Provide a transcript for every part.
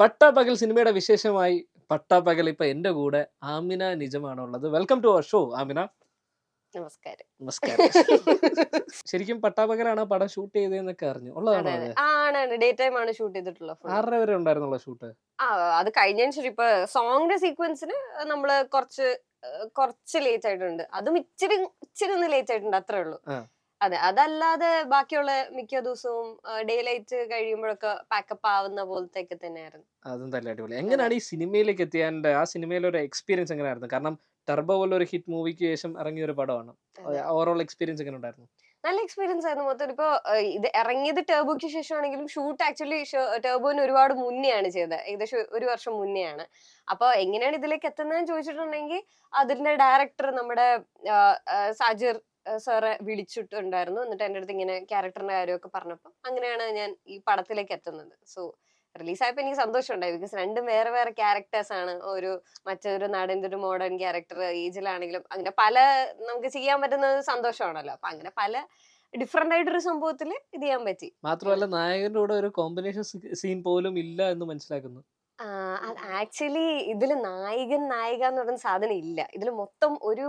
പട്ടാപ്പകൽ സിനിമയുടെ വിശേഷമായി പട്ടാപ്പകൽ ഇപ്പൊ എന്റെ കൂടെ ആമിന നിജമാണ് ഉള്ളത് welcome to our show Amina. നമസ്കാരം. നമസ്കാരം. ശരിക്കും പട്ടാപകലാണ് പടം ഷൂട്ട് ചെയ്തതെന്നൊക്കെ അറിഞ്ഞു? ഉള്ളതാണ് ആണ് ഡേ ടൈം ആണ് ഷൂട്ട് ചെയ്തിട്ടുള്ളത്. ആറര വരെ ഉണ്ടായിരുന്നുള്ള ഷൂട്ട് ആ അത് കഴിഞ്ഞതിന് ശേഷം ഇപ്പൊ സോങ്ങിന്റെ സീക്വൻസിന് നമ്മൾ കുറച്ച് കുറച്ച് ലേറ്റ് ആയിട്ടുണ്ട്. അതും ഇച്ചിരി ഇച്ചിരി ഒന്ന് ലേറ്റ് ആയിട്ടുണ്ട് അത്രേ ഉള്ളൂ. അതെ അതല്ലാതെ ബാക്കിയുള്ള മിക്ക ദിവസവും ഡേ ലൈറ്റ് കഴിയുമ്പോഴൊക്കെ പാക്കപ്പ് ആവുന്ന പോലത്തെയൊക്കെ തന്നെയായിരുന്നു. അതും നല്ല അടിപൊളി. എങ്ങനെയാണ് ഈ സിനിമയിലേക്ക് എത്തിയാന്റെ ആ സിനിമയിലെ ഒരു എക്സ്പീരിയൻസ് എങ്ങനെയായിരുന്നു കാരണം ടർബോ പോലെ ഒരു ഹിറ്റ് മൂവിക്ക് ശേഷം ഇറങ്ങിയ ഒരു പടമാണ്. ഓവറോൾ എക്സ്പീരിയൻസ് എങ്ങനെ ഉണ്ടായിരുന്നു? നല്ല എക്സ്പീരിയൻസ് ആയിരുന്നു. മൊത്തം ഇപ്പോ ഇത് ഇറങ്ങിയത് ടേബോയ്ക്ക് ശേഷമാണെങ്കിലും ഷൂട്ട് ആക്ച്വലി ടേബോന് ഒരുപാട് മുന്നെയാണ് ചെയ്തത്. ഏകദേശം ഒരു വർഷം മുന്നെയാണ്. അപ്പോൾ എങ്ങനെയാണ് ഇതിലേക്ക് എത്തുന്നതെന്ന് ചോദിച്ചിട്ടുണ്ടെങ്കിൽ അതിന്റെ ഡയറക്ടർ നമ്മുടെ സാജിർ സാറെ വിളിച്ചിട്ടുണ്ടായിരുന്നു. എന്നിട്ട് എന്റെ അടുത്ത് ഇങ്ങനെ ക്യാരക്ടറിന്റെ കാര്യമൊക്കെ പറഞ്ഞപ്പോൾ അങ്ങനെയാണ് ഞാൻ ഈ പടത്തിലേക്ക് എത്തുന്നത്. സോ റിലീസായപ്പോൾ എനിക്ക് സന്തോഷമുണ്ടായി. ബിക്കോസ് രണ്ടും വേറെ വേറെ ക്യാരക്ടേഴ്സ് ആണ്. ഒരു മറ്റൊരു നാടിന്റെ ഒരു മോഡേൺ ക്യാരക്ടർ ഏജിലാണെങ്കിലും അങ്ങനെ പല നമുക്ക് ചെയ്യാൻ പറ്റുന്ന സന്തോഷമാണല്ലോ. അപ്പൊ അങ്ങനെ പല ഡിഫറെന്റ് ആയിട്ടൊരു സംഭവത്തിൽ ഇത് ചെയ്യാൻ പറ്റി. മാത്രമല്ല നായകന്റെ കൂടെ ഒരു കോമ്പിനേഷൻ സീൻ പോലും ഇല്ല എന്ന് മനസ്സിലാക്കുന്നു. ആക്ച്വലി ഇതിൽ നായകൻ നായിക എന്ന് പറയുന്ന സാധനം ഇല്ല. ഇതിൽ മൊത്തം ഒരു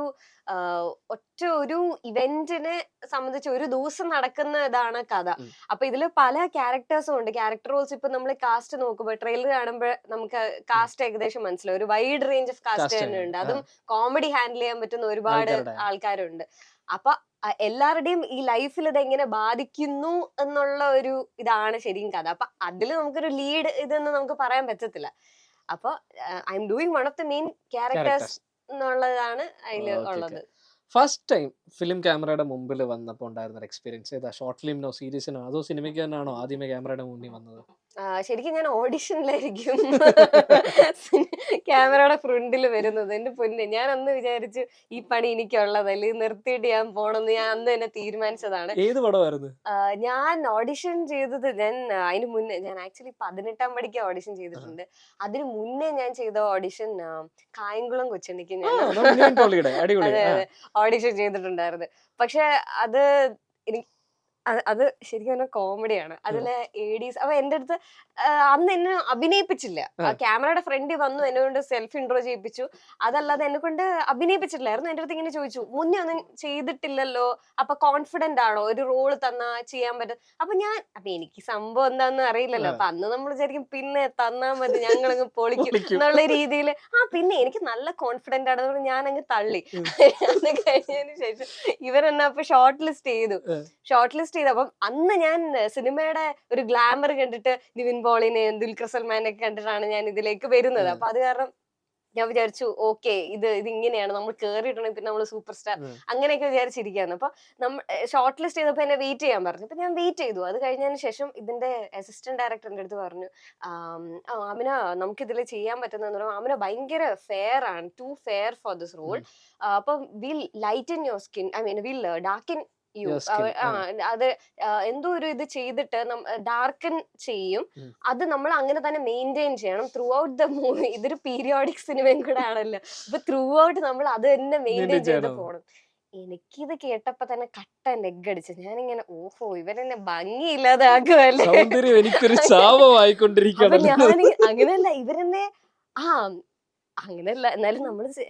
ഒറ്റ ഒരു ഇവന്റിനെ സംബന്ധിച്ച് ഒരു ദിവസം നടക്കുന്ന ഇതാണ് കഥ. അപ്പൊ ഇതിൽ പല ക്യാരക്ടേഴ്സും ഉണ്ട്. ക്യാരക്ടർ റോൾസ് ഇപ്പൊ നമ്മൾ കാസ്റ്റ് നോക്കുമ്പോൾ ട്രെയിലർ കാണുമ്പോൾ നമുക്ക് കാസ്റ്റ് ഏകദേശം മനസ്സിലാവും. ഒരു വൈഡ് റേഞ്ച് ഓഫ് കാസ്റ്റ് തന്നെ ഉണ്ട്. അതും കോമഡി ഹാൻഡിൽ ചെയ്യാൻ പറ്റുന്ന ഒരുപാട്. ആൾക്കാരുണ്ട്. അപ്പൊ എല്ലാവരുടെയും ഈ ലൈഫിൽ ഇത് എങ്ങനെ ബാധിക്കുന്നു എന്നുള്ള ഒരു ഇതാണ് ശരിക്കും കഥ. അപ്പൊ അതിൽ നമുക്കൊരു ലീഡ് ഇതെന്ന് നമുക്ക് പറയാൻ പറ്റത്തില്ല. അപ്പൊ I am doing one of the main characters എന്നുള്ളതാണ് അതിൽ. ഉള്ളത്. ഫസ്റ്റ് ടൈം ഫിലിം ക്യാമറയുടെ മുമ്പിൽ വന്നപ്പോൾ ഉണ്ടായിരുന്ന ഒരു എക്സ്പീരിയൻസ് ഏതാ? ഷോർട്ട് ഫിലിമിനോ സീരീസിനോ അതോ സിനിമയ്ക്ക് തന്നെയാണോ ആദ്യമേ ക്യാമറയുടെ മുന്നിൽ വന്നത്? ശരിക്കും ഞാൻ ഓഡിഷനിലായിരിക്കും. ക്യാമറയുടെ ഫ്രണ്ടിൽ വരുന്നത്. എന്റെ പൊന്നെ ഞാൻ അന്ന് വിചാരിച്ചു ഈ പണി എനിക്കുള്ളത് അല്ലെങ്കിൽ നിർത്തിയിട്ട് ഞാൻ പോണെന്ന് ഞാൻ അന്ന് തന്നെ തീരുമാനിച്ചതാണ്. ഏത് പടമായിരുന്നു? ഞാൻ ഓഡിഷൻ ചെയ്തത് ഞാൻ അതിന് മുന്നേ ഞാൻ ആക്ച്വലി പതിനെട്ടാം പടിക്ക് ഓഡിഷൻ ചെയ്തിട്ടുണ്ട്. അതിന് മുന്നേ ഞാൻ ചെയ്ത ഓഡിഷൻ കായംകുളം കൊച്ചണിക്ക് ഞാൻ അതെ. അതെ ഓഡിഷൻ ചെയ്തിട്ടുണ്ടായിരുന്നു. പക്ഷെ അത് എനിക്ക് അത് ശരിക്കും പറഞ്ഞാൽ കോമഡിയാണ്. അതിലെ എഡീസ് അപ്പൊ എന്റെ അടുത്ത് അന്ന് എന്നെ അഭിനയിപ്പിച്ചില്ല. ക്യാമറയുടെ ഫ്രണ്ട് വന്നു എന്നെ കൊണ്ട് സെൽഫ് ഇൻട്രോ ചെയ്യിപ്പിച്ചു. അതല്ലാതെ എന്നെ കൊണ്ട് അഭിനയിപ്പിച്ചിട്ടില്ലായിരുന്നു. എന്റെ അടുത്ത് ഇങ്ങനെ ചോദിച്ചു മുന്നേ ഒന്നും ചെയ്തിട്ടില്ലല്ലോ? അപ്പൊ കോൺഫിഡന്റ് ആണോ? ഒരു റോൾ തന്നാ ചെയ്യാൻ പറ്റും അപ്പൊ ഞാൻ അപ്പൊ എനിക്ക് സംഭവം എന്താന്ന് അറിയില്ലല്ലോ. അപ്പൊ അന്ന് നമ്മൾ ശരിക്കും പിന്നെ തന്നാ മതി ഞങ്ങളങ്ങ് പൊളിക്കും. എന്നുള്ള രീതിയിൽ ആ പിന്നെ എനിക്ക് നല്ല കോൺഫിഡന്റ് ആണെന്ന് പറഞ്ഞു ഞാൻ അങ്ങ് തള്ളി. അത് കഴിഞ്ഞതിന് ശേഷം ഇവരെന്നെ അപ്പൊ ഷോർട്ട് ലിസ്റ്റ് ചെയ്തു. ഷോർട്ട് ലിസ്റ്റ് ചെയ്തു അപ്പം അന്ന് ഞാൻ സിനിമയുടെ ഒരു ഗ്ലാമർ കണ്ടിട്ട് നിവിൻ പോളിനെ ദുൽഖർ സൽമാനെ കണ്ടിട്ടാണ് ഞാൻ ഇതിലേക്ക് വരുന്നത്. അപ്പൊ അത് കാരണം ഞാൻ വിചാരിച്ചു ഓക്കെ ഇത് ഇത് ഇങ്ങനെയാണ് നമ്മൾ കേറിയിട്ടുണ്ടെങ്കിൽ പിന്നെ നമ്മൾ സൂപ്പർ സ്റ്റാർ. അങ്ങനെയൊക്കെ വിചാരിച്ചിരിക്കുകയാണ് അപ്പൊ നമ്മൾ ഷോർട്ട് ലിസ്റ്റ് ചെയ്തപ്പോ എന്നെ വെയിറ്റ് ചെയ്യാൻ പറഞ്ഞു. അപ്പൊ ഞാൻ വെയിറ്റ് ചെയ്തു. അത് കഴിഞ്ഞതിന് ശേഷം ഇതിന്റെ അസിസ്റ്റന്റ് ഡയറക്ടറിന്റെ അടുത്ത് പറഞ്ഞു അമിന ആമിന നമുക്ക് ഇതിൽ ചെയ്യാൻ പറ്റുന്ന ആമിന ഭയങ്കര ഫെയർ ആണ്. Too fair for this role അപ്പൊ will light in your skin I mean will dark in you അത് എന്തോ ഒരു ഇത് ചെയ്തിട്ട് ഡാർക്കൻ ചെയ്യും. അത് നമ്മൾ അങ്ങനെ തന്നെ മെയിന്റെയിൻ ചെയ്യണം. ത്രൂ ഔട്ട് ദ മൂവി ഇതൊരു പീരിയോഡിക് സിനിമയും കൂടെ ആണല്ലോ. അപ്പൊ ത്രൂ ഔട്ട് നമ്മൾ അത് തന്നെ മെയിന്റെയിൻ ചെയ്ത്. പോകണം എനിക്കിത് കേട്ടപ്പോ തന്നെ കട്ട നെഗ് അടിച്ചു. ഞാനിങ്ങനെ ഓഹോ ഇവരെന്നെ ഭംഗിയില്ലാതാക്കുമല്ലേ സൗന്ദര്യം എനിക്കൊരു അങ്ങനെയല്ല ഇവരെന്നെ ആ അങ്ങനെയല്ല. എന്നാലും നമ്മൾ ഇന്ന്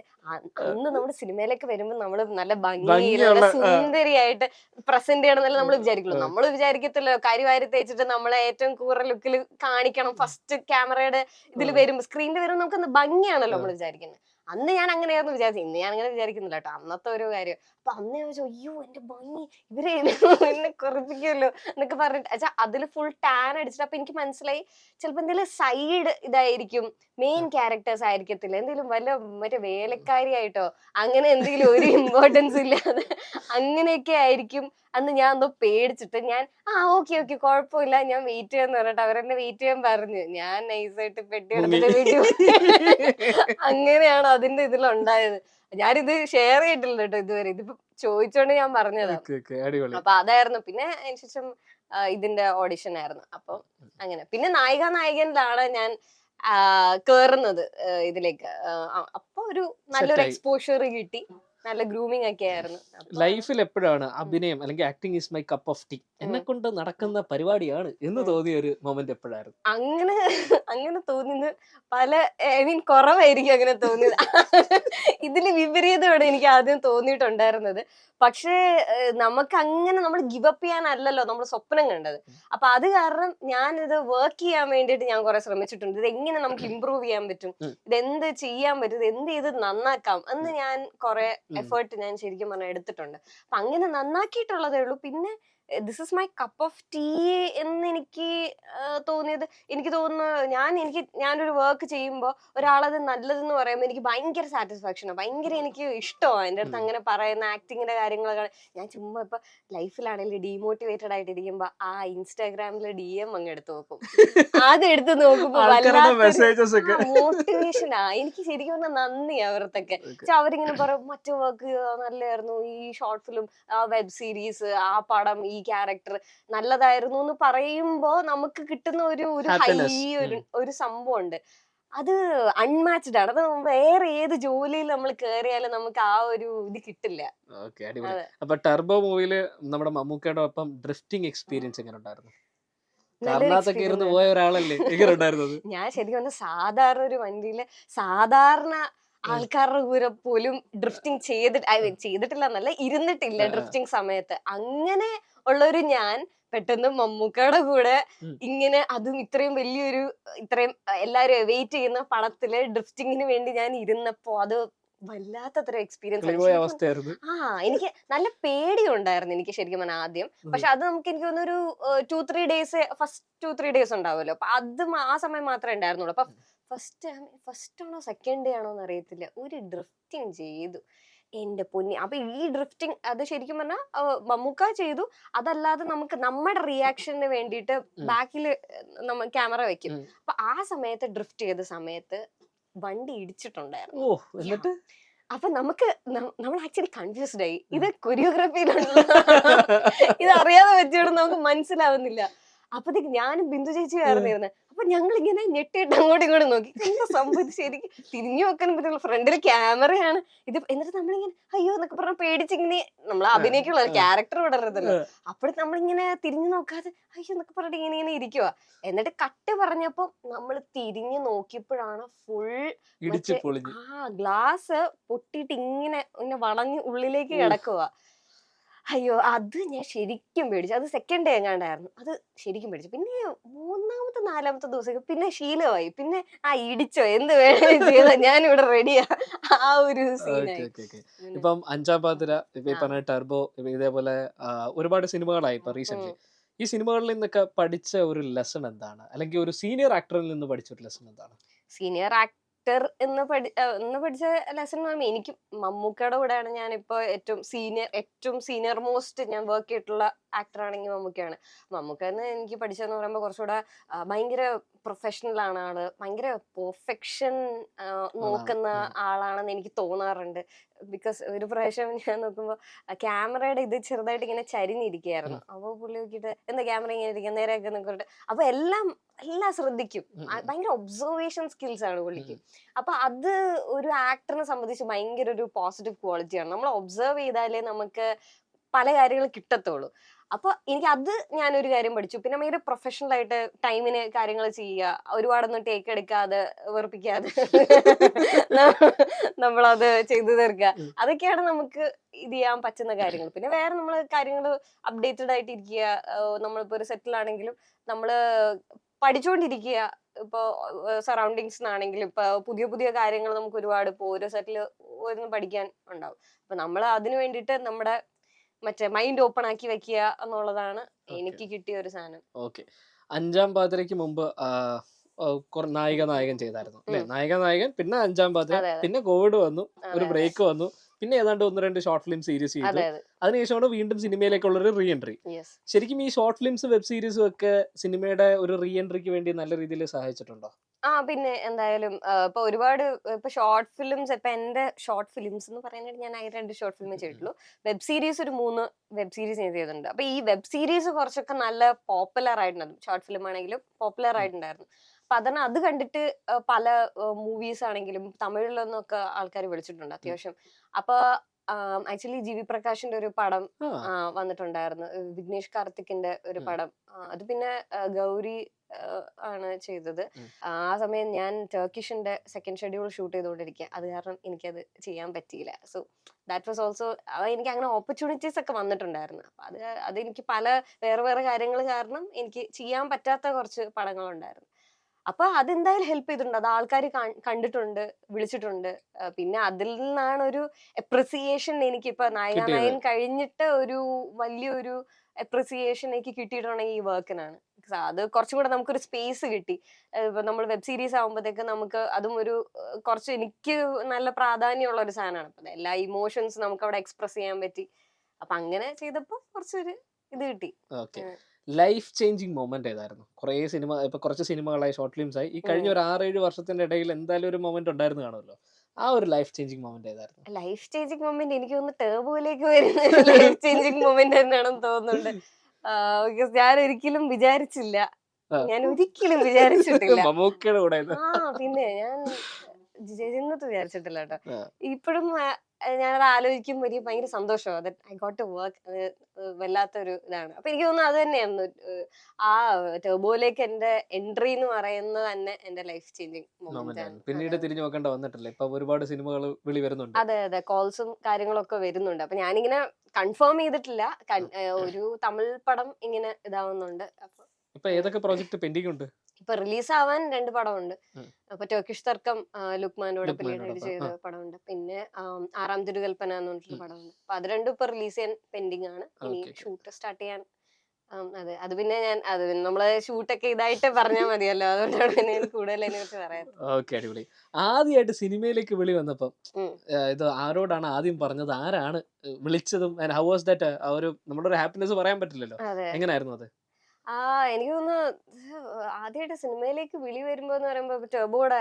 അന്ന് നമ്മുടെ സിനിമയിലേക്ക് വരുമ്പോൾ നമ്മൾ നല്ല ഭംഗി ഭംഗിയുള്ള, നല്ല ആ. സുന്ദരിയായിട്ട് പ്രസന്റ് ചെയ്യണമെന്നല്ല നമ്മൾ വിചാരിക്കുള്ളൂ. നമ്മൾ വിചാരിക്കത്തില്ല കരിവാരി തേച്ചിട്ട് നമ്മളെ ഏറ്റവും കൂറ ലുക്കിൽ കാണിക്കണം. ഫസ്റ്റ് ക്യാമറയുടെ ഇതിൽ വരുമ്പോൾ വരുമ്പോ സ്ക്രീനിൽ വരുമ്പോൾ നമുക്ക് ഭംഗിയാണല്ലോ നമ്മൾ വിചാരിക്കുന്നത് അന്ന് ഞാൻ അങ്ങനെയായിരുന്നു വിചാരിച്ചത്. ഇന്ന് ഞാൻ അങ്ങനെ വിചാരിക്കുന്നില്ല കേട്ടോ അന്നത്തെ ഒരു കാര്യം. അപ്പൊ അന്ന് ഞാൻ ചോദിച്ചു അയ്യോ എന്റെ ഭംഗി. ഇവരെ എന്നെ കുറപ്പിക്കുമല്ലോ എന്നൊക്കെ പറഞ്ഞിട്ട്. അച്ഛാ അതിൽ ഫുൾ ടാൻ അടിച്ചിട്ട് അപ്പൊ എനിക്ക് മനസ്സിലായി ചിലപ്പോ എന്തെങ്കിലും സൈഡ് ഇതായിരിക്കും മെയിൻ ക്യാരക്ടേഴ്സ് ആയിരിക്കത്തില്ല? എന്തെങ്കിലും വല്ല മറ്റേ വേലക്കാരി ആയിട്ടോ അങ്ങനെ എന്തെങ്കിലും ഒരു ഇമ്പോർട്ടൻസ് ഇല്ലാതെ അങ്ങനെയൊക്കെ ആയിരിക്കും അന്ന് ഞാൻ എന്തോ പേടിച്ചിട്ട് ഞാൻ ആ ഓക്കെ ഓക്കെ കുഴപ്പമില്ല ഞാൻ വെയിറ്റ് ചെയ്യാന്ന് പറഞ്ഞിട്ട് അവരെന്നെ വെയിറ്റ് ചെയ്യാൻ പറഞ്ഞു. ഞാൻ നൈസായിട്ട് പെട്ടി എടുത്തിട്ട് വീട്ടിൽ. അങ്ങനെയാണ് അതിന്റെ ഇതിലുണ്ടായത്. ഞാനിത് ഷെയർ ചെയ്തിട്ടില്ല കേട്ടോ ഇതുവരെ. ഇതിപ്പോ ചോദിച്ചോണ്ട് ഞാൻ പറഞ്ഞത്. അപ്പൊ അതായിരുന്നു. പിന്നെ അതിനുശേഷം ഇതിന്റെ ഓഡിഷൻ ആയിരുന്നു. അപ്പൊ അങ്ങനെ. പിന്നെ നായിക നായകനിലാണ് ഞാൻ കേറുന്നത് ഇതിലേക്ക്. അപ്പൊ ഒരു നല്ലൊരു. എക്സ്പോഷർ കിട്ടി. നല്ല ഗ്രൂമിംഗ് ഒക്കെ ആയിരുന്നു ലൈഫിൽ എപ്പോഴാണ് അഭിനയം അല്ലെങ്കിൽ acting is my cup of tea എന്നെ കൊണ്ട് നടക്കുന്ന പരിപാടിയാണ് എന്ന് തോന്നിയ ഒരു മൊമെന്റ് എപ്പോഴായിരുന്നു? അങ്ങനെ അങ്ങനെ തോന്നിയത് പല ഐ മീൻ കുറവായിരിക്കും അങ്ങനെ തോന്നിയത്. ഇതിന് വിപരീതമാണ് എനിക്ക് ആദ്യം തോന്നിയിട്ടുണ്ടായിരുന്നത്. പക്ഷേ നമുക്ക് അങ്ങനെ നമ്മൾ ഗിവപ്പ് ചെയ്യാനല്ലല്ലോ നമ്മൾ സ്വപ്നം കണ്ടത്. അപ്പൊ അത് കാരണം ഞാൻ ഇത് വർക്ക് ചെയ്യാൻ വേണ്ടിയിട്ട് ഞാൻ കുറെ ശ്രമിച്ചിട്ടുണ്ട്. ഇത് എങ്ങനെ നമുക്ക് ഇമ്പ്രൂവ് ചെയ്യാൻ പറ്റും? ഇത് എന്ത് ചെയ്യാൻ പറ്റും? ഇത് എന്ത് ചെയ്ത് നന്നാക്കാം? എന്ന് ഞാൻ കുറെ. എഫേർട്ട് ഞാൻ ശരിക്കും പറഞ്ഞാൽ എടുത്തിട്ടുണ്ട്. അപ്പൊ അങ്ങനെ നന്നാക്കിയിട്ടുള്ളതേ ഉള്ളൂ. പിന്നെ this is my cup of tea എന്ന് എനിക്ക് തോന്നിയത്. എനിക്ക് തോന്നുന്നു ഞാൻ എനിക്ക് ഞാനൊരു വർക്ക് ചെയ്യുമ്പോൾ ഒരാളത് നല്ലതെന്ന് പറയുമ്പോൾ എനിക്ക് ഭയങ്കര സാറ്റിസ്ഫാക്ഷനാണ് ഭയങ്കര എനിക്ക് ഇഷ്ടമാണ് എന്റെ അടുത്ത് അങ്ങനെ പറയുന്ന ആക്ടിങ്ങിന്റെ കാര്യങ്ങളൊക്കെ. ഞാൻ ചുമ്മാ ഇപ്പം ലൈഫിലാണെങ്കിൽ ഡീമോട്ടിവേറ്റഡ് ആയിട്ട് ഇരിക്കുമ്പോൾ ആ ഇൻസ്റ്റാഗ്രാമിൽ ഡി എം അങ്ങ് എടുത്ത് നോക്കും. ആദ്യം എടുത്ത് നോക്കുമ്പോൾ മോട്ടിവേഷൻ മോട്ടിവേഷനാ എനിക്ക് ശരിക്കും പറഞ്ഞാൽ നന്ദി. പക്ഷെ അവരിങ്ങനെ പറയും മറ്റു വർക്ക് നല്ലതായിരുന്നു ഈ ഷോർട്ട് ഫിലിം ആ വെബ് സീരീസ് ആ പടം ഈ ക്യാരക്ടർ നല്ലതായിരുന്നു എന്ന് പറയുമ്പോ നമുക്ക് കിട്ടുന്ന ഒരു ഒരു ഹൈ ഒരു ഒരു സംഭവം ഉണ്ട് അത് അൺമാച്ച്ഡ് ആണ്. അത് വേറെ ഏത് ജോലിയിൽ നമ്മൾ കേറിയാലും നമുക്ക് ആ ഒരു ഇത് കിട്ടില്ല. അപ്പൊ ടർബോ മൂവിയിൽ നമ്മുടെ മമ്മൂക്കയുടെ ഒപ്പം ഡ്രിഫ്റ്റിംഗ് എക്സ്പീരിയൻസ് എങ്ങനെ ഉണ്ടായിരുന്നു? പോയ ഒരാളല്ലേ ഞാൻ ശരിക്കും പറഞ്ഞ സാധാരണ ഒരു വണ്ടിയിൽ സാധാരണ ആൾക്കാരുടെ കൂടെ പോലും ഡ്രിഫ്റ്റിംഗ് ചെയ്തിട്ട് ചെയ്തിട്ടില്ല എന്നല്ല ഇരുന്നിട്ടില്ല. ഡ്രിഫ്റ്റിംഗ് സമയത്ത്. അങ്ങനെ ഉള്ളൊരു ഞാൻ പെട്ടെന്ന് മമ്മൂക്കയുടെ കൂടെ ഇങ്ങനെ അതും ഇത്രയും വലിയൊരു ഇത്രയും എല്ലാരും വെയിറ്റ് ചെയ്യുന്ന പടത്തിൽ ഡ്രിഫ്റ്റിങ്ങിന് വേണ്ടി ഞാൻ ഇരുന്നപ്പോ അത് വല്ലാത്തത്ര എക്സ്പീരിയൻസ് ആയിരുന്നു ആ എനിക്ക് നല്ല പേടി ഉണ്ടായിരുന്നു എനിക്ക് ശരിക്കും പറഞ്ഞാൽ ആദ്യം. പക്ഷെ അത് നമുക്ക് എനിക്ക് തോന്നുന്നു ഒരു two three days first two three days ഉണ്ടാവുമല്ലോ. അപ്പൊ അത് ആ സമയം മാത്രമേ ഉണ്ടായിരുന്നുള്ളൂ. അപ്പൊ ഫസ്റ്റ് ഫസ്റ്റ് ആണോ സെക്കൻഡ് ഡേ ആണോ എന്ന് അറിയത്തില്ല ഒരു ഡ്രിഫ്റ്റിംഗ് ചെയ്തു. എന്റെ പൊന്നി. അപ്പൊ ഈ ഡ്രിഫ്റ്റിംഗ് അത് ശരിക്കും പറഞ്ഞാൽ മമ്മൂക്ക ചെയ്തു. അതല്ലാതെ നമുക്ക് നമ്മുടെ റിയാക്ഷന് വേണ്ടിയിട്ട്. ബാക്കിൽ നമ്മൾ ക്യാമറ വെക്കും. അപ്പൊ ആ സമയത്ത് ഡ്രിഫ്റ്റ് ചെയ്ത സമയത്ത് വണ്ടി ഇടിച്ചിട്ടുണ്ടായിരുന്നു. അപ്പൊ നമുക്ക് നമ്മൾ ആക്ച്വലി കൺഫ്യൂസ്ഡ് ആയി. ഇത് കൊറിയോഗ്രാഫിയിലുള്ള ഇത് അറിയാതെ വെച്ചോണ്ട് നമുക്ക് മനസ്സിലാവുന്നില്ല. അപ്പത്തേക്ക് ഞാനും ബിന്ദു ചേച്ചി ഇരുന്നത് അപ്പൊ ഞങ്ങൾ ഇങ്ങനെ ഞെട്ടിയിട്ട് അങ്ങോട്ടും ഇങ്ങോട്ടും നോക്കി. എന്താ സംഭവം ശരിക്കും? തിരിഞ്ഞു നോക്കാൻ പറ്റില്ല ഫ്രണ്ടിൽ ക്യാമറയാണ്. ഇത് എന്നിട്ട് നമ്മളിങ്ങനെ അയ്യോ എന്നൊക്കെ പറഞ്ഞ പേടിച്ചിങ്ങനെ നമ്മൾ അഭിനയിക്കുള്ള. ക്യാരക്ടർ വിടരുതല്ലോ. അപ്പോഴും നമ്മൾ നമ്മളിങ്ങനെ തിരിഞ്ഞു നോക്കാതെ അയ്യോ എന്നൊക്കെ പറഞ്ഞിട്ട് ഇങ്ങനെ ഇങ്ങനെ ഇരിക്കുക എന്നിട്ട് കട്ട് പറഞ്ഞപ്പോ നമ്മൾ തിരിഞ്ഞു നോക്കിയപ്പോഴാണ് ഫുൾ ആ ഗ്ലാസ് പൊട്ടിയിട്ട് ഇങ്ങനെ ഇങ്ങനെ വളഞ്ഞ് ഉള്ളിലേക്ക് കിടക്കുവാ. കിടക്കുക അയ്യോ അത് ഞാൻ ശരിക്കും പേടിച്ചു. അത് സെക്കൻഡ് ഡേ എങ്ങാണ്ടായിരുന്നു. അത് ശരിക്കും പേടിച്ചു. പിന്നെ മൂന്നാമത്തെ നാലാമത്തെ ദിവസം പിന്നെ ശീലമായി. പിന്നെ ആ ഇടിച്ചോ എന്ത് വേണേലും ചെയ്ത ഞാൻ ഇവിടെ റെഡിയാ ആ ഒരു ഇപ്പം അഞ്ചാം പാതിര ഇപ്പൊ പറഞ്ഞ ടർബോ ഇതേപോലെ ഒരുപാട് സിനിമകളായി ഇപ്പൊ റീസെന്റ് ഈ സിനിമകളിൽ നിന്നൊക്കെ പഠിച്ച ഒരു ലെസൺ എന്താണ്? അല്ലെങ്കിൽ ഒരു സീനിയർ ആക്ടറിൽ നിന്ന് പഠിച്ച ഒരു ലെസൺ എന്താണ്? സീനിയർ ആക്ടർ എന്ന് പഠി എന്ന് പഠിച്ച ലെസൺ എന്ന് പറയുമ്പോൾ എനിക്ക് മമ്മൂക്കയുടെ കൂടെയാണ് ഞാൻ ഇപ്പോൾ ഏറ്റവും സീനിയർ ഏറ്റവും സീനിയർ മോസ്റ്റ് ഞാൻ വർക്ക് ചെയ്തിട്ടുള്ള ആക്ടർ ആണെങ്കിൽ മമ്മൂക്കയാണ്. മമ്മൂക്ക എന്ന് എനിക്ക് പഠിച്ചതെന്ന് പറയുമ്പോൾ കുറച്ചുകൂടെ ഭയങ്കര പ്രൊഫഷണൽ ആണ് ആൾ. ഭയങ്കര പെർഫെക്ഷൻ നോക്കുന്ന ആളാണെന്ന് എനിക്ക് തോന്നാറുണ്ട്. ബിക്കോസ് ഒരു പ്രാവശ്യം ഞാൻ നോക്കുമ്പോൾ ക്യാമറയുടെ ഇത് ചെറുതായിട്ട് ഇങ്ങനെ ചരിഞ്ഞിരിക്കുകയായിരുന്നു. അപ്പോൾ പുള്ളി നോക്കിയിട്ട് എന്താ ക്യാമറ ഇങ്ങനെ ഇരിക്കുക നേരെയൊക്കെ നോക്കിയിട്ട് അപ്പൊ എല്ലാം എല്ലാം ശ്രദ്ധിക്കും. ഭയങ്കര ഒബ്സർവേഷൻ സ്കിൽസ് ആണ് പുള്ളിക്ക്. അപ്പൊ അത് ഒരു ആക്ടറിനെ സംബന്ധിച്ച് ഭയങ്കര ഒരു പോസിറ്റീവ് ക്വാളിറ്റിയാണ് നമ്മൾ ഒബ്സർവ് ചെയ്താലേ നമുക്ക് പല കാര്യങ്ങളും കിട്ടത്തുള്ളൂ. അപ്പൊ എനിക്ക് അത് ഞാനൊരു കാര്യം പഠിച്ചു. പിന്നെ ഭയങ്കര പ്രൊഫഷണൽ ആയിട്ട് ടൈമിന് കാര്യങ്ങൾ ചെയ്യുക ഒരുപാടൊന്നും ടേക്ക് എടുക്കാതെ വെറുപ്പിക്കാതെ നമ്മളത് ചെയ്തു തീർക്കുക. അതൊക്കെയാണ് നമുക്ക് ഇത് ചെയ്യാൻ പറ്റുന്ന കാര്യങ്ങൾ. പിന്നെ വേറെ നമ്മൾ കാര്യങ്ങൾ അപ്ഡേറ്റഡ് ആയിട്ട് ഇരിക്കുക നമ്മളിപ്പോ ഒരു സെറ്റിൽ ആണെങ്കിലും നമ്മൾ പഠിച്ചുകൊണ്ടിരിക്കുക ഇപ്പോ സറൗണ്ടിങ്സിനാണെങ്കിലും ഇപ്പൊ പുതിയ പുതിയ കാര്യങ്ങൾ നമുക്ക് ഒരുപാട് ഇപ്പൊ ഓരോ സെറ്റിൽ ഓരോന്ന് പഠിക്കാൻ ഉണ്ടാവും. അപ്പൊ നമ്മൾ അതിനു വേണ്ടിയിട്ട് നമ്മുടെ മറ്റേ മൈൻഡ് ഓപ്പൺ ആക്കി വെക്കുക എന്നുള്ളതാണ് എനിക്ക് കിട്ടിയ ഒരു സാധനം. ഓക്കെ. അഞ്ചാം പാതിരയ്ക്ക് മുമ്പ് നായിക നായകൻ ചെയ്തായിരുന്നു. അല്ലെ. നായിക നായകൻ പിന്നെ അഞ്ചാം പാതിര. പിന്നെ കോവിഡ് വന്നു ഒരു ബ്രേക്ക് വന്നു പിന്നെ ഏതാണ്ട് ഒന്ന് രണ്ട് ഷോർട്ട് ഫിലിം സീരീസ് ചെയ്തു. അതെ അതെ. അതിനുശേഷമാണ് വീണ്ടും സിനിമയിലേക്കുള്ള ഒരു റീ എൻട്രി ശരിക്കും ഈ ഷോർട്ട് ഫിലിംസ് വെബ് സീരീസും ഒക്കെ സിനിമയുടെ ഒരു റീ എൻട്രിക്ക് വേണ്ടി നല്ല രീതിയിൽ സഹായിച്ചിട്ടുണ്ടോ? ആ പിന്നെ എന്തായാലും ഇപ്പൊ ഒരുപാട് ഇപ്പൊ ഷോർട്ട് ഫിലിംസ് ഇപ്പൊ എന്റെ ഷോർട്ട് ഫിലിംസ് എന്ന് പറയാനായിട്ട് ഞാൻ ആയി രണ്ട് ഷോർട്ട് ഫിലിം ചെയ്തിട്ടുള്ളൂ. വെബ് സീരീസ് ഒരു മൂന്ന് വെബ് സീരീസ് ഞാൻ ചെയ്തിട്ടുണ്ട്. അപ്പൊ ഈ വെബ് സീരീസ് കുറച്ചൊക്കെ നല്ല പോപ്പുലർ ആയിട്ടുണ്ടായിരുന്നു. ഷോർട്ട് ഫിലിം ആണെങ്കിലും പോപ്പുലർ ആയിട്ടുണ്ടായിരുന്നു. അപ്പൊ അതന്നെ അത് കണ്ടിട്ട് പല മൂവീസ് ആണെങ്കിലും തമിഴിലൊന്നൊക്കെ ആൾക്കാർ വിളിച്ചിട്ടുണ്ട് അത്യാവശ്യം. അപ്പൊ ആക്ച്വലി ജി വി പ്രകാശിന്റെ ഒരു പടം വന്നിട്ടുണ്ടായിരുന്നു. വിഘ്നേഷ് കാർത്തിക്കിന്റെ ഒരു. പടം. അത് പിന്നെ ഗൗരി ആണ് ചെയ്തത്. ആ സമയം ഞാൻ ടർക്കിഷിന്റെ സെക്കൻഡ് ഷെഡ്യൂൾ ഷൂട്ട് ചെയ്തുകൊണ്ടിരിക്കുക അത് കാരണം എനിക്കത് ചെയ്യാൻ പറ്റിയില്ല. സോ ദാറ്റ് വാസ് ഓൾസോ എനിക്ക് അങ്ങനെ ഓപ്പർച്യൂണിറ്റീസ് ഒക്കെ വന്നിട്ടുണ്ടായിരുന്നു. അപ്പൊ അത് അതെനിക്ക് പല വേറെ വേറെ കാര്യങ്ങൾ കാരണം എനിക്ക് ചെയ്യാൻ പറ്റാത്ത കുറച്ച് പടങ്ങളുണ്ടായിരുന്നു. അപ്പൊ അതെന്തായാലും ഹെൽപ്പ് ചെയ്തിട്ടുണ്ട്. അത് ആൾക്കാർ കണ്ടിട്ടുണ്ട് വിളിച്ചിട്ടുണ്ട്. പിന്നെ അതിൽ നിന്നാണ് ഒരു എപ്രിസിയേഷൻ എനിക്ക് ഇപ്പൊ കിട്ടിയത്. കഴിഞ്ഞിട്ട് ഒരു വലിയൊരു എപ്രിസിയേഷൻ എനിക്ക് കിട്ടിയിട്ടുണ്ടെങ്കിൽ ഈ വർക്കിനാണ് അത് കുറച്ചും കൂടെ നമുക്കൊരു സ്പേസ് കിട്ടി. ഇപ്പൊ നമ്മൾ വെബ് സീരീസ് ആകുമ്പോഴത്തേക്ക് നമുക്ക് അതും ഒരു കുറച്ച് എനിക്ക് നല്ല പ്രാധാന്യമുള്ള ഒരു സാധനമാണ്. അപ്പൊ എല്ലാ ഇമോഷൻസ് നമുക്ക് അവിടെ എക്സ്പ്രസ് ചെയ്യാൻ പറ്റി. അപ്പൊ അങ്ങനെ ചെയ്തപ്പോ കുറച്ചൊരു ഇത് കിട്ടി. ലൈഫ് ചേഞ്ചിങ് മൊമെന്റ് ഏതായിരുന്നു? കുറേ സിനിമ ഇപ്പൊ കുറച്ച് സിനിമകളായി ഷോർട്ട് ഫിലിംസ് ആയി. ഈ കഴിഞ്ഞ. ഒരു ആറേഴ് വർഷത്തിന്റെ ഇടയിൽ എന്തായാലും ഒരു മൊമെന്റ് ഉണ്ടായിരുന്നു കാണുമല്ലോ. ആ ഒരു ലൈഫ് ചേഞ്ചിങ് മൊമെന്റ് ഏതായിരുന്നു? ലൈഫ് ചേഞ്ചിങ് മൊമെന്റ് എനിക്ക് തോന്നുന്നു ടേബോയിലേക്ക് വരുന്ന ലൈഫ് ചേഞ്ചിങ് മൊമെന്റ് തന്നെയാണെന്ന് തോന്നുന്നുണ്ട്. ഞാൻ ഒരിക്കലും വിചാരിച്ചില്ല. ഞാൻ ഒരിക്കലും വിചാരിച്ചിട്ടില്ല. കൂടെ ആ പിന്നെ ഞാൻ വിചാരിച്ചിട്ടില്ല കേട്ടോ. ഇപ്പോഴും ഞാനത് ആലോചിക്കുമ്പോൾ എനിക്ക് ഭയങ്കര സന്തോഷമാണ് ഐ ഗോട്ട് ടു വർക്ക് വല്ലാത്തൊരു ഇതാണ്. അപ്പൊ എനിക്ക് തോന്നുന്നു അത് തന്നെയായിരുന്നു. ആ ടെർബോയിലേക്ക് എന്റെ എൻട്രി എന്ന് പറയുന്നത് തന്നെ എന്റെ ലൈഫ് ചേഞ്ചിങ് മൊമെന്റ് ആണ്. പിന്നീട് തിരിഞ്ഞു നോക്കേണ്ട വന്നിട്ടില്ല. ഇപ്പൊ ഒരുപാട് സിനിമകൾ വിളി വരുന്നുണ്ട്. അതെ അതെ. കോൾസും കാര്യങ്ങളൊക്കെ വരുന്നുണ്ട്. അപ്പൊ ഞാനിങ്ങനെ കൺഫേം ചെയ്തിട്ടില്ല. ഒരു തമിഴ് പടം ഇങ്ങനെ ഇതാവുന്നുണ്ട്. അപ്പൊ ഇപ്പൊ ഏതൊക്കെ പ്രോജക്ട് പെൻഡിങ് ഉണ്ട് ഇപ്പൊ റിലീസ് ആവാൻ രണ്ട് പടമുണ്ട്. അപ്പൊ ടോക്കിഷ് തർക്കം ലുക്മാനോട് ലീഡ് ചെയ്ത പടമുണ്ട്. പിന്നെ ആറാം തിരുകൽപ്പന എന്ന് പറഞ്ഞിട്ടുള്ള പടമുണ്ട്. അപ്പൊ അത് രണ്ടും ഇപ്പൊ റിലീസ് ചെയ്യാൻ പെൻഡിങ് ആണ്. ഇനി. ഷൂട്ട് സ്റ്റാർട്ട് ചെയ്യാൻ അതെ. അത് പിന്നെ ഞാൻ അത് നമ്മൾ ഷൂട്ടൊക്കെ ഇതായിട്ട് പറഞ്ഞാൽ മതിയല്ലോ. അതുകൊണ്ടാണ് പിന്നെ കൂടുതൽ അതിനെ കുറിച്ച് ഓക്കെ അടിപൊളി. ആദ്യമായിട്ട് സിനിമയിലേക്ക് വിളി വന്നപ്പം ഇത് ആരോടാണ് ആദ്യം പറഞ്ഞത്? ആരാണ് വിളിച്ചതും? ഹൗ വാസ് ദാറ്റ് ആ ഒരു നമ്മുടെ ഒരു ഹാപ്പിനെസ് പറയാൻ പറ്റില്ലല്ലോ. എങ്ങനെയായിരുന്നു അത്? ആ എനിക്ക് തോന്നുന്നു ആദ്യമായിട്ട് സിനിമയിലേക്ക് വിളി വരുമ്പോ എന്ന് പറയുമ്പോ ടെർബോടെ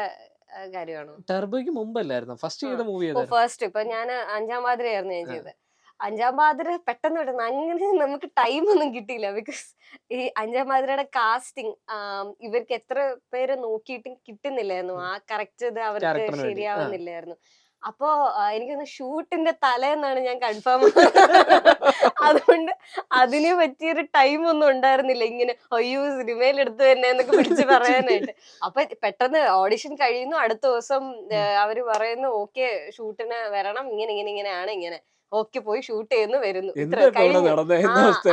കാര്യമാണോ? ടെർബോയ്ക്ക് മുമ്പല്ലായിരുന്നു? ഫസ്റ്റ് ചെയ്ത മൂവി ഫസ്റ്റ് ഇപ്പൊ ഞാൻ അഞ്ചാം പാതിരയായിരുന്നു ഞാൻ. ചെയ്തത്. അഞ്ചാം പാതിര പെട്ടെന്ന് പെട്ടെന്ന് അങ്ങനെ നമുക്ക് ടൈം ഒന്നും കിട്ടിയില്ല. ബിക്കോസ് ഈ അഞ്ചാം പാതിരയുടെ കാസ്റ്റിംഗ് ഇവർക്ക് എത്ര പേര് നോക്കിയിട്ടും കിട്ടുന്നില്ലായിരുന്നു. ആ കറക്റ്റ് ഇത് അവർക്ക്. ശരിയാവുന്നില്ലായിരുന്നു. അപ്പോ എനിക്കൊന്ന് ഷൂട്ടിന്റെ തലേന്നാണ് ഞാൻ കൺഫേം അതുകൊണ്ട് അതിനെ പറ്റിയൊരു ടൈം ഒന്നും ഉണ്ടായിരുന്നില്ല. ഇങ്ങനെ അയ്യോ സിനിമയിൽ എടുത്തു തന്നെ എന്നൊക്കെ വിളിച്ച് പറയാനായിട്ട്. അപ്പൊ പെട്ടെന്ന് ഓഡിഷൻ കഴിയുന്നു. അടുത്ത ദിവസം അവർ പറയുന്നു ഓക്കെ ഷൂട്ടിന് വരണം. ഇങ്ങനെ ഇങ്ങനെ ഇങ്ങനെയാണ് ഇങ്ങനെ. ഓക്കെ പോയി ഷൂട്ട് ചെയ്യുന്നു വരുന്നു.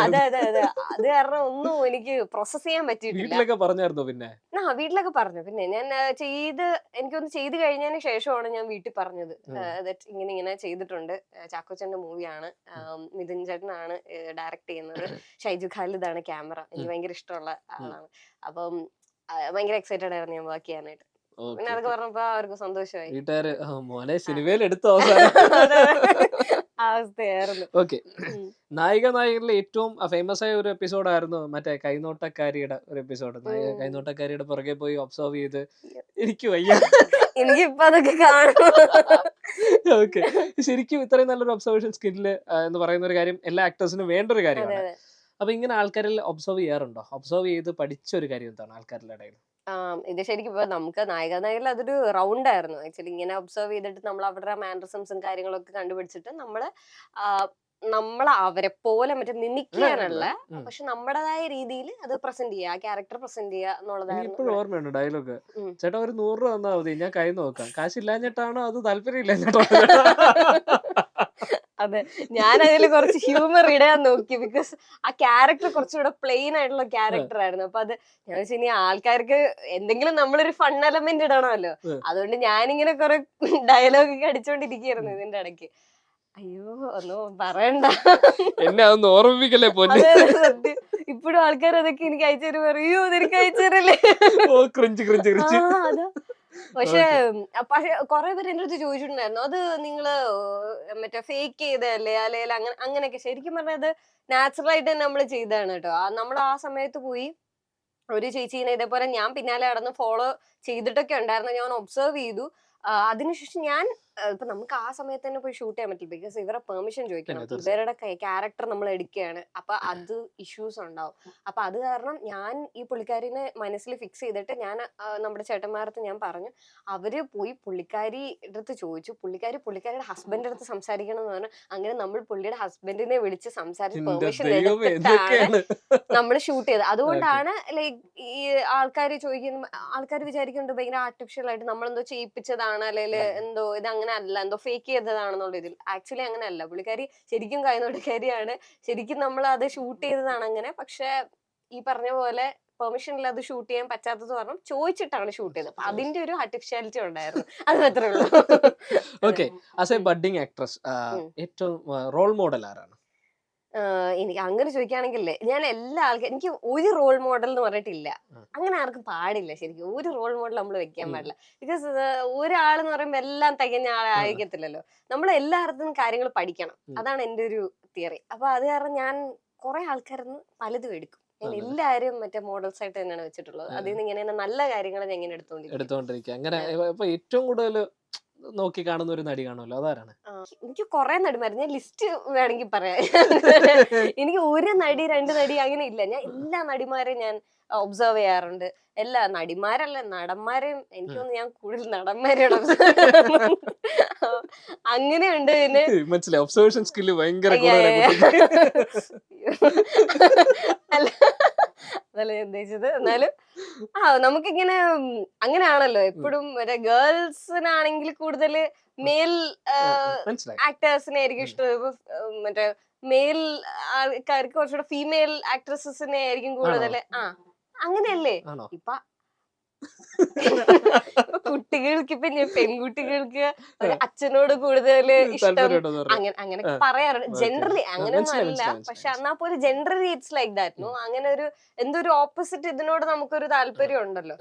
അതെ അതെ അതെ. അത് കാരണം ഒന്നും എനിക്ക് പ്രോസസ് ചെയ്യാൻ പറ്റിയിട്ടില്ല. പറഞ്ഞായിരുന്നോ പിന്നെ? ആ വീട്ടിലൊക്കെ പറഞ്ഞു. പിന്നെ ഞാൻ ചെയ്ത് എനിക്കൊന്ന് ചെയ്ത് കഴിഞ്ഞതിന് ശേഷമാണ് ഞാൻ വീട്ടിൽ പറഞ്ഞത്. ഇങ്ങനെ ഇങ്ങനെ ചെയ്തിട്ടുണ്ട്. ചാക്കോച്ചന്റെ മൂവിയാണ്. നിതിൻ ചേട്ടനാണ് ഡയറക്ട് ചെയ്യുന്നത്. ഷൈജു ഖാലിദാണ് ക്യാമറ. എനിക്ക്. ഭയങ്കര ഇഷ്ടമുള്ള ആളാണ്. അപ്പം ഭയങ്കര എക്സൈറ്റഡ് ആയിരുന്നു ഞാൻ വർക്ക് ചെയ്യാനായിട്ട്. പിന്നെ അതൊക്കെ പറഞ്ഞപ്പോ അവർക്ക് സന്തോഷമായി. വീട്ടുകാര് "ആ, മോനെ സിനിമയിൽ എടുത്തു അവസാനം. അവസ്ഥയായിരുന്നു. ഓക്കെ. നായിക നായകരിലെ ഏറ്റവും ഫേമസ് ആയ ഒരു എപ്പിസോഡ് ആയിരുന്നു മറ്റേ കൈനോട്ടക്കാരിയുടെ ഒരു എപ്പിസോഡ് നായിക കൈനോട്ടക്കാരിയുടെ പുറകെ പോയി ഒബ്സർവ് ചെയ്ത് എനിക്ക് വയ്യ. എനിക്കിപ്പൊ അതൊക്കെ കാണും ഓക്കെ. ശരിക്കും ഇത്രയും നല്ലൊരു ഒബ്സർവേഷൻ സ്കില്ല് എന്ന് പറയുന്ന ഒരു കാര്യം എല്ലാ ആക്ടേഴ്സിനും വേണ്ട ഒരു കാര്യമാണ്. അപ്പൊ ഇങ്ങനെ ആൾക്കാരിൽ ഒബ്സർവ് ചെയ്യാറുണ്ടോ? ഒബ്സർവ് ചെയ്ത് പഠിച്ച ഒരു കാര്യം എന്താണ് ആൾക്കാരുടെ ഇടയിൽ? ഇത് ശരിക്കും ഇപ്പൊ നമുക്ക് നായിക നായകരിൽ അതൊരു റൗണ്ട് ആയിരുന്നു. ആക്ച്വലി ഇങ്ങനെ ഒബ്സർവ് ചെയ്തിട്ട് നമ്മൾ അവരുടെ മാനറിസംസും കാര്യങ്ങളൊക്കെ കണ്ടുപിടിച്ചിട്ട് നമ്മൾ നമ്മൾ അവരെ പോലെ മറ്റേ മിമിക്കാനുള്ള പക്ഷെ നമ്മുടേതായ രീതിയിൽ അത് പ്രസന്റ് ചെയ്യുക ആ ക്യാരക്ടർ പ്രസന്റ് ചെയ്യുക എന്നുള്ളതാണ് എന്നുള്ളതായിരുന്നു ഓർമ്മയുണ്ട് ഡയലോഗ്. ചേട്ടാ ഒരു നൂറ് രൂപ തന്നാ മതി. ഞാൻ കൈ നോക്കാം. കാശില്ലാഞ്ഞിട്ടാണോ അത് താല്പര്യം ഇല്ലാഞ്ഞിട്ടാണോ അതെ. ഞാൻ അതിൽ കുറച്ച് ഹ്യൂമർ ഇടാൻ നോക്കി ബിക്കോസ് ആ ക്യാരക്ടർ കുറച്ചുകൂടെ പ്ലെയിൻ ആയിട്ടുള്ള ക്യാരക്ടർ ആയിരുന്നു. അപ്പൊ അത് ഞാൻ വെച്ചാൽ ഇനി ആൾക്കാർക്ക് എന്തെങ്കിലും നമ്മളൊരു ഫൺ എലമെന്റ് ഇടണമല്ലോ. അതുകൊണ്ട് ഞാനിങ്ങനെ കുറെ ഡയലോഗ് ഒക്കെ അടിച്ചോണ്ടിരിക്കുകയായിരുന്നു ഇതിന്റെ ഇടയ്ക്ക്. അയ്യോ ഒന്നും പറയണ്ട. എന്നെ അതൊന്നും ഓർമ്മിപ്പിക്കല്ലേ പൊന്നെ? സത്യം. ഇപ്പോഴും ആൾക്കാർ അതൊക്കെ എനിക്ക് അയച്ചു തരുമ്പോ അറിയോ നിനക്ക് അയച്ചു തരല്ലേ? Oh cringe cringe. പക്ഷെ പക്ഷെ കൊറേ പേര് എന്റെ അടുത്ത് ചോദിച്ചിട്ടുണ്ടായിരുന്നു അത് നിങ്ങൾ മറ്റേ ഫേക്ക് ചെയ്തല്ലേ അല്ലെങ്കിൽ അങ്ങനെ അങ്ങനെയൊക്കെ ശരിക്കും പറഞ്ഞത് നാച്ചുറൽ ആയിട്ട് തന്നെ നമ്മൾ ചെയ്തതാണ് കേട്ടോ. നമ്മൾ ആ സമയത്ത് പോയി ഒരു ചേച്ചീനെ ഇതേപോലെ ഞാൻ പിന്നാലെ നടന്ന് ഫോളോ ചെയ്തിട്ടൊക്കെ ഉണ്ടായിരുന്നു. ഞാൻ ഒബ്സർവ് ചെയ്തു. അതിനുശേഷം ഞാൻ ഇപ്പൊ നമുക്ക് ആ സമയത്ത് തന്നെ പോയി ഷൂട്ട് ചെയ്യാൻ പറ്റില്ല. ബിക്കോസ് ഇവരെ പെർമിഷൻ ചോദിക്കണം. ഇവരുടെ ക്യാരക്ടർ നമ്മൾ എടുക്കുകയാണ്. അപ്പൊ അത് ഇഷ്യൂസ് ഉണ്ടാവും. അപ്പൊ അത് കാരണം ഞാൻ ഈ പുള്ളിക്കാരിനെ മനസ്സിൽ ഫിക്സ് ചെയ്തിട്ട് ഞാൻ നമ്മുടെ ചേട്ടന്മാരടുത്ത് ഞാൻ പറഞ്ഞു അവർ പോയി പുള്ളിക്കാരി അടുത്ത് ചോദിച്ചു. പുള്ളിക്കാരി പുള്ളിക്കാരിയുടെ ഹസ്ബൻഡിന്റെ അടുത്ത് സംസാരിക്കണം എന്ന് പറഞ്ഞു. അങ്ങനെ നമ്മൾ പുള്ളിയുടെ ഹസ്ബൻഡിനെ വിളിച്ച് സംസാരിച്ച് പെർമിഷൻ എടുത്തിട്ടാണ് നമ്മൾ ഷൂട്ട് ചെയ്തത്. അതുകൊണ്ടാണ് ലൈക്ക് ഈ ആൾക്കാർ ചോദിക്കുന്ന ആൾക്കാർ വിചാരിക്കുന്നുണ്ട് ഭയങ്കര ആർട്ടിഫിഷ്യൽ ആയിട്ട് നമ്മളെന്തോ ചെയ്യിപ്പിച്ചതാണ് അല്ലെങ്കിൽ എന്തോ ഇത് അങ്ങനെ അല്ല എന്തോ ഫേക്ക് ചെയ്തതാണെന്നുള്ള ഇതിൽ ആക്ച്വലി അങ്ങനെ അല്ല പുള്ളിക്കാരി ശരിക്കും കൈനോട്ടക്കാരിയാണ് ശരിക്കും നമ്മൾ അത് ഷൂട്ട് ചെയ്തതാണ് അങ്ങനെ. പക്ഷെ ഈ പറഞ്ഞ പോലെ പെർമിഷൻ ഇല്ലാതെ ഷൂട്ട് ചെയ്യാൻ പറ്റാത്തത് കാരണം ചോദിച്ചിട്ടാണ് ഷൂട്ട് ചെയ്തത്. അപ്പൊ അതിന്റെ ഒരു ആർട്ടിഫിഷ്യാലിറ്റി ഉണ്ടായിരുന്നു. അത് മാത്രമേ ഉള്ളൂ. Okay as a budding actress. ഏറ്റവും റോൾ മോഡൽ ആരാണ്? എനിക്ക് അങ്ങനെ ചോദിക്കുകയാണെങ്കിലേ ഞാൻ എല്ലാ ആൾക്കും എനിക്ക് ഒരു റോൾ മോഡൽ എന്ന് പറഞ്ഞിട്ടില്ല. അങ്ങനെ ആർക്കും പാടില്ല ശരിക്കും. ഒരു റോൾ മോഡൽ നമ്മൾ വെക്കാൻ പാടില്ല. ബിക്കോസ് ഒരാളെന്ന് പറയുമ്പോൾ എല്ലാം തികഞ്ഞ ആളായിരിക്കത്തില്ലല്ലോ നമ്മൾ എല്ലായിടത്തും കാര്യങ്ങൾ പഠിക്കണം. അതാണ് എന്റെ ഒരു തിയറി അപ്പൊ അത് കാരണം ഞാൻ കുറെ ആൾക്കാരിൽ നിന്ന് പലതും എടുക്കും. എല്ലാരും എല്ലാവരും മറ്റേ മോഡൽസ് ആയിട്ട് തന്നെയാണ് വെച്ചിട്ടുള്ളത്. അതിൽ നിന്ന് ഇങ്ങനെ നല്ല കാര്യങ്ങൾ ഞാൻ ഇങ്ങനെ എടുത്തോണ്ടിരിക്കും. എടുത്തോണ്ടിരിക്കുക അങ്ങനെ ഇപ്പൊ ഏറ്റവും കൂടുതൽ നോക്കി കാണുന്ന ഒരു നടി കാണുമല്ലോ അതാരാണ്? എനിക്ക് കുറെ നടിമാരുന്നു ഞാൻ ലിസ്റ്റ് വേണമെങ്കിൽ പറയാം. എനിക്ക് ഒരു നടി രണ്ട് നടി അങ്ങനെ ഇല്ല. ഞാൻ എല്ലാ നടിമാരെയും ഞാൻ ഒബ്സർവ് ചെയ്യാറുണ്ട്. എല്ലാ നടിമാരല്ല നടന്മാരെയും എനിക്ക് തോന്നുന്നു ഞാൻ കൂടുതൽ നടന്മാരെയാണ്. അങ്ങനെയുണ്ട് പിന്നെ മനസ്സിലായി. ഒബ്സർവേഷൻ സ്കില്ല് ഭയങ്കര അല്ല അതല്ല ഞാൻ ഉദ്ദേശിച്ചത്. എന്നാലും ആ നമുക്കിങ്ങനെ അങ്ങനെയാണല്ലോ. എപ്പോഴും മറ്റേ ഗേൾസിനാണെങ്കിൽ കൂടുതൽ മെയിൽ ആക്ടേഴ്സിനെ ആയിരിക്കും ഇഷ്ടം. മറ്റേ മെയിൽ ആൾക്കാർക്ക് കുറച്ചുകൂടെ ഫീമെയിൽ ആക്ട്രസസിനെ ആയിരിക്കും കൂടുതൽ ആ. അങ്ങനെയല്ലേ? ഇപ്പൊ കുട്ടികൾക്ക് ഇപ്പൊ പെൺകുട്ടികൾക്ക് അച്ഛനോട് കൂടുതൽ ഇഷ്ടം അങ്ങനെ അങ്ങനെ പറയാറുണ്ട് ജനറലി അങ്ങനെയൊന്നും അല്ല. പക്ഷെ എന്നാ പോലെ generally it's like that no അങ്ങനെ ഒരു എന്തോ ഒരു ഓപ്പോസിറ്റ് ഇതിനോട് നമുക്കൊരു താല്പര്യം ഉണ്ടല്ലോ.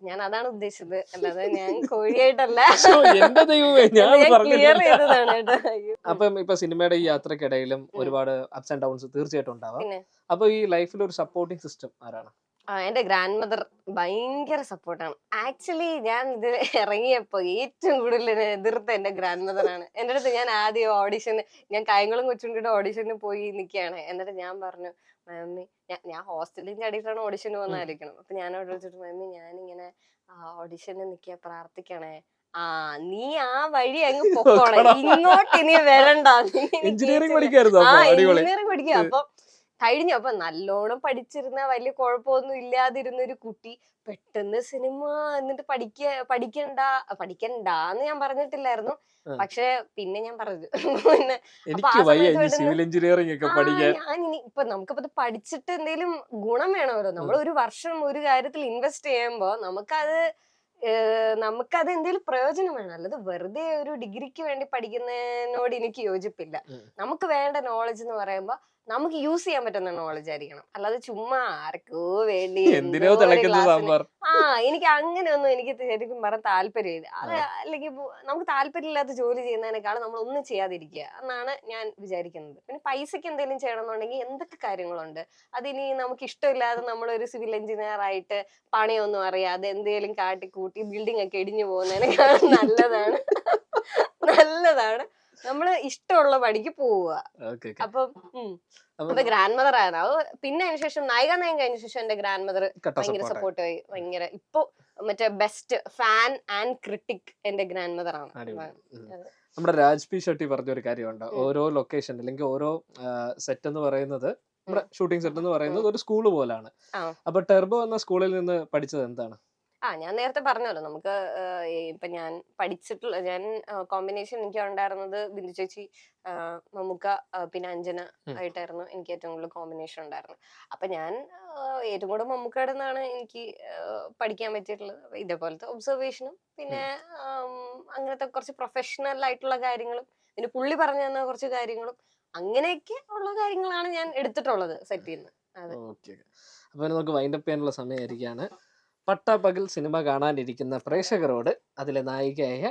ഞാൻ അതാണ് ഉദ്ദേശിച്ചത്. അല്ലാതെ ഞാൻ കോഴിയായിട്ടല്ല. അപ്പം ഇപ്പൊ സിനിമയുടെ ഈ യാത്രക്കിടയിലും ഒരുപാട് അപ്സ് ആൻഡ് ഡൗൺസ് തീർച്ചയായിട്ടും ഉണ്ടാവാം. അപ്പൊ ഈ ലൈഫിൽ ഒരു സപ്പോർട്ടിംഗ് സിസ്റ്റം ആരാണ്? എന്റെ ഗ്രാൻഡ് മദർ ഭയങ്കര സപ്പോർട്ടാണ് ആക്ച്വലി ഞാൻ ഇത് ഇറങ്ങിയപ്പോ ഏറ്റവും കൂടുതൽ എതിർത്ത എന്റെ ഗ്രാൻഡ് മദർ ആണ്. എന്റെ അടുത്ത് ഞാൻ ആദ്യം ഓഡിഷൻ ഞാൻ കായംകുളം കൊച്ചുണ്ടിയുടെ ഓഡിഷന് പോയി നിൽക്കുകയാണ് എന്നിട്ട് ഞാൻ പറഞ്ഞു മാമി ഞാൻ ഹോസ്റ്റലിന്റെ അടിയിലാണ് ഓഡിഷന് വന്നായിരിക്കണം അപ്പൊ ഞാൻ അവിടെ വിളിച്ചിട്ട് മാമി ഞാനിങ്ങനെ ഓഡിഷന് നിൽക്കുക പ്രാർത്ഥിക്കണേ. ആ നീ ആ വഴി അങ്ങ് പൊക്കോണേ. ഇങ്ങോട്ട് ഇനി വരണ്ട. എഞ്ചിനീയറിംഗ്. പഠിക്കായിരുന്നു ആ അപ്പൊ അടിപൊളി എഞ്ചിനീയറിംഗ് പഠിക്കുക അപ്പൊ കഴിഞ്ഞു അപ്പൊ നല്ലോണം പഠിച്ചിരുന്ന വലിയ കുഴപ്പമൊന്നും ഇല്ലാതിരുന്ന ഒരു കുട്ടി പെട്ടെന്ന് സിനിമ എന്നിട്ട് പഠിക്ക പഠിക്കണ്ട പഠിക്കണ്ടാന്ന് ഞാൻ പറഞ്ഞിട്ടില്ലായിരുന്നു. പക്ഷെ പിന്നെ ഞാൻ പറഞ്ഞു. പിന്നെ സിവിൽ എഞ്ചിനീയറിംഗ് ഒക്കെ പഠിക്കാൻ. ഞാൻ ഇനി ഇപ്പൊ നമുക്കിപ്പോ പഠിച്ചിട്ട് എന്തെങ്കിലും ഗുണം വേണമല്ലോ. നമ്മൾ ഒരു വർഷം ഒരു കാര്യത്തിൽ ഇൻവെസ്റ്റ് ചെയ്യുമ്പോ നമുക്കത് നമുക്കത് എന്തെങ്കിലും പ്രയോജനം വേണം. അല്ലാതെ വെറുതെ ഒരു ഡിഗ്രിക്ക് വേണ്ടി പഠിക്കുന്നതിനോട് എനിക്ക് യോജിപ്പില്ല. നമുക്ക് വേണ്ട നോളജ് എന്ന് പറയുമ്പോ നമുക്ക് യൂസ് ചെയ്യാൻ പറ്റുന്ന നോളജ് ആയിരിക്കണം. അല്ലാതെ ചുമ്മാ ആർക്കോ വേണ്ടി എന്തിനോ ആ എനിക്ക് അങ്ങനെ ഒന്നും എനിക്ക് ശരിക്കും പറയാൻ താല്പര്യമില്ല അത് അല്ലെങ്കിൽ നമുക്ക് താല്പര്യമില്ലാത്ത ജോലി ചെയ്യുന്നതിനേക്കാളും നമ്മൾ ഒന്നും ചെയ്യാതിരിക്കുക എന്നാണ് ഞാൻ വിചാരിക്കുന്നത്. പിന്നെ പൈസക്ക് എന്തെങ്കിലും ചെയ്യണമെന്നുണ്ടെങ്കിൽ എന്തൊക്കെ കാര്യങ്ങളുണ്ട്? അതിനി നമുക്ക് ഇഷ്ടമില്ലാതെ നമ്മളൊരു സിവിൽ എഞ്ചിനീയർ ആയിട്ട് പണിയൊന്നും അറിയാതെ എന്തെങ്കിലും കാട്ടിക്കൂട്ടി ബിൽഡിംഗ് ഒക്കെ ഇടിഞ്ഞു പോകുന്നതിനേക്കാളും നല്ലതാണ്. നല്ലതാണ്. നമ്മൾ ഇഷ്ടമുള്ള പണിക്ക് പോവുക. അപ്പം. അപ്പൊ ഗ്രാൻഡ് മദർ ആയിരുന്നു. അത് പിന്നെ അതിന് ശേഷം നായിക നായക കഴിഞ്ഞ ശേഷം എന്റെ ഗ്രാൻഡ് മദർ ഭയങ്കര സപ്പോർട്ട് ആയി. ഭയങ്കര ഇപ്പൊ മറ്റേ ബെസ്റ്റ് ഫാൻ ആൻഡ് ക്രിട്ടിക് എന്റെ ഗ്രാൻഡ് മദർ ആണ്. നമ്മുടെ രാജ് പി ഷെട്ടി പറഞ്ഞ ഒരു കാര്യമുണ്ട് ഓരോ ലൊക്കേഷൻ അല്ലെങ്കിൽ ഓരോ സെറ്റ് എന്ന് പറയുന്നത് നമ്മുടെ ഷൂട്ടിംഗ് സെറ്റ് എന്ന് പറയുന്നത് ഒരു സ്കൂൾ പോലാണ്. അപ്പൊ ടെർബോ എന്ന സ്കൂളിൽ നിന്ന് പഠിച്ചത് എന്താണ്? ആ ഞാൻ നേരത്തെ പറഞ്ഞല്ലോ നമുക്ക് ഇപ്പൊ ഞാൻ പഠിച്ചിട്ടുള്ള ഞാൻ കോമ്പിനേഷൻ എനിക്ക് ഉണ്ടായിരുന്നത് ബിന്ദു ചേച്ചി മമ്മുക്ക പിന്നെ അഞ്ജന ആയിട്ടായിരുന്നു എനിക്ക് ഏറ്റവും കൂടുതൽ കോമ്പിനേഷൻ ഉണ്ടായിരുന്നത്. അപ്പൊ ഞാൻ ഏറ്റവും കൂടുതൽ മമ്മൂക്കയുടെ നിന്നാണ് എനിക്ക് പഠിക്കാൻ പറ്റിയിട്ടുള്ളത്. ഇതേപോലത്തെ ഒബ്സർവേഷനും പിന്നെ അങ്ങനത്തെ കുറച്ച് പ്രൊഫഷണൽ ആയിട്ടുള്ള കാര്യങ്ങളും പിന്നെ പുള്ളി പറഞ്ഞു തന്ന കുറച്ച് കാര്യങ്ങളും അങ്ങനെയൊക്കെ ഉള്ള കാര്യങ്ങളാണ് ഞാൻ എടുത്തിട്ടുള്ളത് സെറ്റ് ചെയ്യുന്നത്. അപ്പൊ നമുക്ക് വൈൻഡപ്പ് ചെയ്യാനുള്ള സമയമായിരിക്കാണ്. പട്ടാപ്പകൽ സിനിമ കാണാനിരിക്കുന്ന പ്രേക്ഷകരോട് അതിലെ നായികയായ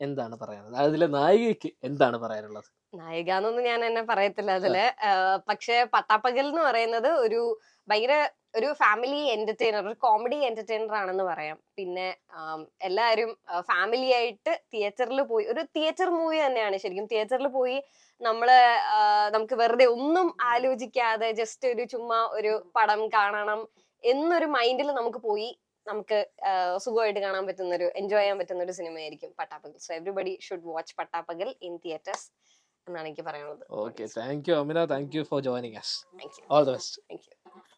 എന്താണ് പറയാനുള്ളത്? അതിലെ നായികയ്ക്ക് എന്താണ് പറയാനുള്ളത്? നായിക എന്നൊന്നും ഞാൻ എന്നെ പറയത്തില്ല അതിൽ. പക്ഷെ പട്ടാപ്പകൽ എന്ന് പറയുന്നത് ഒരു ഭയങ്കര ഒരു ഫാമിലി എന്റർടൈനർ ഒരു കോമഡി എന്റർടൈനർ ആണെന്ന് പറയാം. പിന്നെ എല്ലാവരും ഫാമിലി ആയിട്ട് തിയേറ്ററിൽ പോയി ഒരു തിയേറ്റർ മൂവി തന്നെയാണ് ശരിക്കും. തിയേറ്ററിൽ പോയി നമ്മൾ നമുക്ക് വെറുതെ ഒന്നും ആലോചിക്കാതെ ജസ്റ്റ് ഒരു ചുമ്മാ ഒരു പടം കാണണം. എന്നൊരു മൈൻഡിൽ നമുക്ക് പോയി നമുക്ക് സുഖമായിട്ട് കാണാൻ പറ്റുന്ന ഒരു എൻജോയ് ചെയ്യാൻ പറ്റുന്ന ഒരു സിനിമയായിരിക്കും Pattapakal. So everybody should watch Pattapakal in theatres എന്നാണ് എനിക്ക് പറയാനുള്ളത്. Okay thank you Amina thank you for joining us all the best thank you